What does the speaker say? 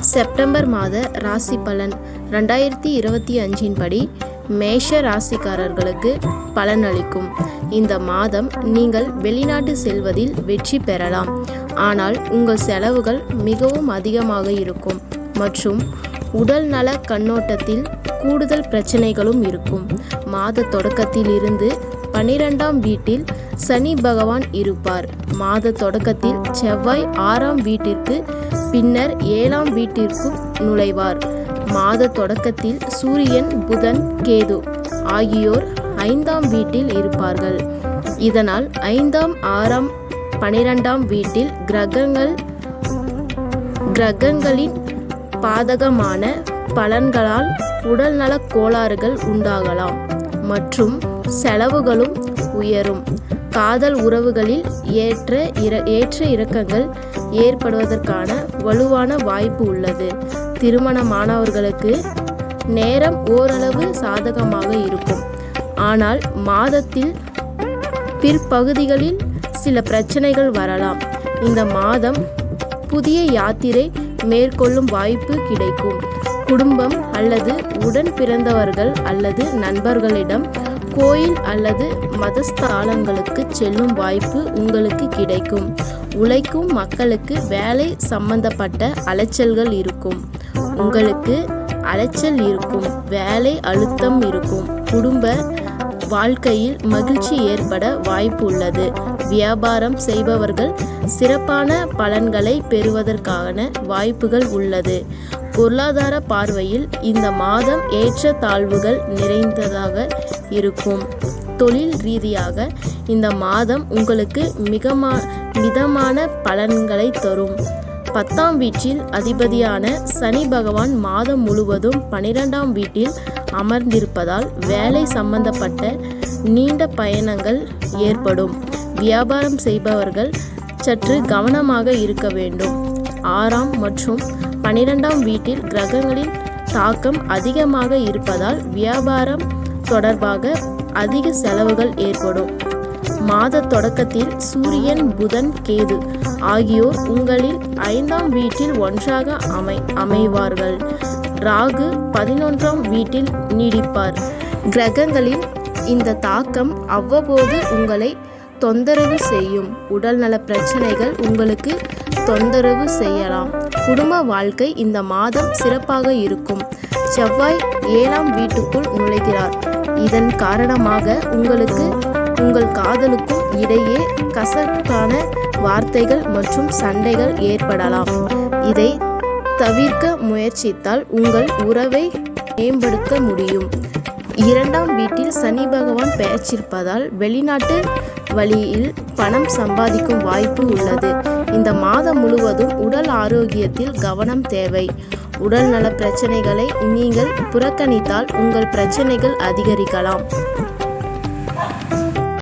September மாத ராசி பலன். ரெண்டாயிரத்தி இருபத்தி அஞ்சின் படி மேஷ ராசிக்காரர்களுக்கு பலனளிக்கும். இந்த மாதம் நீங்கள் வெளிநாட்டு செல்வதில் வெற்றி பெறலாம். ஆனால் உங்கள் செலவுகள் மிகவும் அதிகமாக இருக்கும். மற்றும் உடல் நல கண்ணோட்டத்தில் கூடுதல் பிரச்சனைகளும் இருக்கும். மாத தொடக்கத்தில் இருந்து பன்னிரெண்டாம் வீட்டில் சனி பகவான் இருப்பார். மாத தொடக்கத்தில் செவ்வாய் ஆறாம் வீட்டிற்கு பின்னர் ஏழாம் வீட்டிற்கும் நுழைவார். மாத தொடக்கத்தில் சூரியன் புதன் கேது ஆகியோர் ஐந்தாம் வீட்டில் இருப்பார்கள். இதனால் ஐந்தாம் ஆறாம் பனிரெண்டாம் வீட்டில் கிரகங்கள் கிரகங்களின் பாதகமான பலன்களால் உடல்நலக் கோளாறுகள் உண்டாகலாம். மற்றும் செலவுகளும் உயரும். காதல் உறவுகளில் ஏற்ற இர ஏற்ற இறக்கங்கள் ஏற்படுவதற்கான வலுவான வாய்ப்பு உள்ளது. திருமணமானவர்களுக்கு நேரம் ஓரளவு சாதகமாக இருக்கும். ஆனால் மாதத்தில் பிற்பகுதிகளில் சில பிரச்சனைகள் வரலாம். இந்த மாதம் புதிய யாத்திரை மேற்கொள்ளும் வாய்ப்பு கிடைக்கும். குடும்பம் அல்லது உடன் பிறந்தவர்கள் அல்லது நண்பர்களிடம் கோயில் அல்லது மதஸ்தானங்களுக்கு செல்லும் வாய்ப்பு உங்களுக்கு கிடைக்கும். உழைக்கும் மக்களுக்கு வேலை சம்பந்தப்பட்ட அலைச்சல்கள் இருக்கும். உங்களுக்கு அலைச்சல் இருக்கும். வேலை அழுத்தம் இருக்கும். குடும்ப வாழ்க்கையில் மகிழ்ச்சி ஏற்பட வாய்ப்பு உள்ளது வியாபாரம் செய்பவர்கள் சிறப்பான பலன்களை பெறுவதற்கான வாய்ப்புகள் உள்ளது. பொருளாதார பார்வையில் இந்த மாதம் ஏற்ற தாழ்வுகள் நிறைந்ததாக இருக்கும். தொழில் ரீதியாக இந்த மாதம் உங்களுக்கு மிகமா மிதமான பலன்களை தரும். பத்தாம் வீட்டில் அதிபதியான சனி பகவான் மாதம் முழுவதும் பனிரெண்டாம் வீட்டில் அமர்ந்திருப்பதால் வேலை சம்பந்தப்பட்ட நீண்ட பயணங்கள் ஏற்படும். வியாபாரம் செய்பவர்கள் சற்று கவனமாக இருக்க வேண்டும். ஆறாம் மற்றும் பனிரெண்டாம் வீட்டில் கிரகங்களின் தாக்கம் அதிகமாக இருப்பதால் வியாபாரம் தொடர்பாக அதிக செலவுகள் ஏற்படும். மாத தொடக்கத்தில் சூரியன் புதன் கேது ஆகியோர் உங்களில் ஐந்தாம் வீட்டில் ஒன்றாக அமை அமைவார்கள். ராகு பதினொன்றாம் வீட்டில் நீடிப்பார். கிரகங்களின் இந்த தாக்கம் அவ்வப்போது உங்களை தொந்தரவு செய்யும். உடல்நல பிரச்சனைகள் உங்களுக்கு தொந்தரவு செய்யலாம். குடும்ப வாழ்க்கை இந்த மாதம் சிறப்பாக இருக்கும். செவ்வாய் ஏழாம் வீட்டுக்குள் நுழைகிறார். இதன் காரணமாக உங்களுக்கு உங்கள் காதலுக்கும் இடையே கசப்பான வார்த்தைகள் மற்றும் சண்டைகள் ஏற்படலாம். இதை தவிர்க்க முயற்சித்தால் உங்கள் உறவை மேம்படுத்த முடியும். இரண்டாம் வீட்டில் சனி பகவான் பெயர்ச்சிருப்பதால் வெளிநாட்டு வழியில் பணம் சம்பாதிக்கும் வாய்ப்பு உள்ளது. இந்த மாதம் முழுவதும் உடல் ஆரோக்கியத்தில் கவனம் தேவை. உடல் நல பிரச்சனைகளை நீங்கள் புறக்கணித்தால் உங்கள் பிரச்சனைகள் அதிகரிக்கலாம்.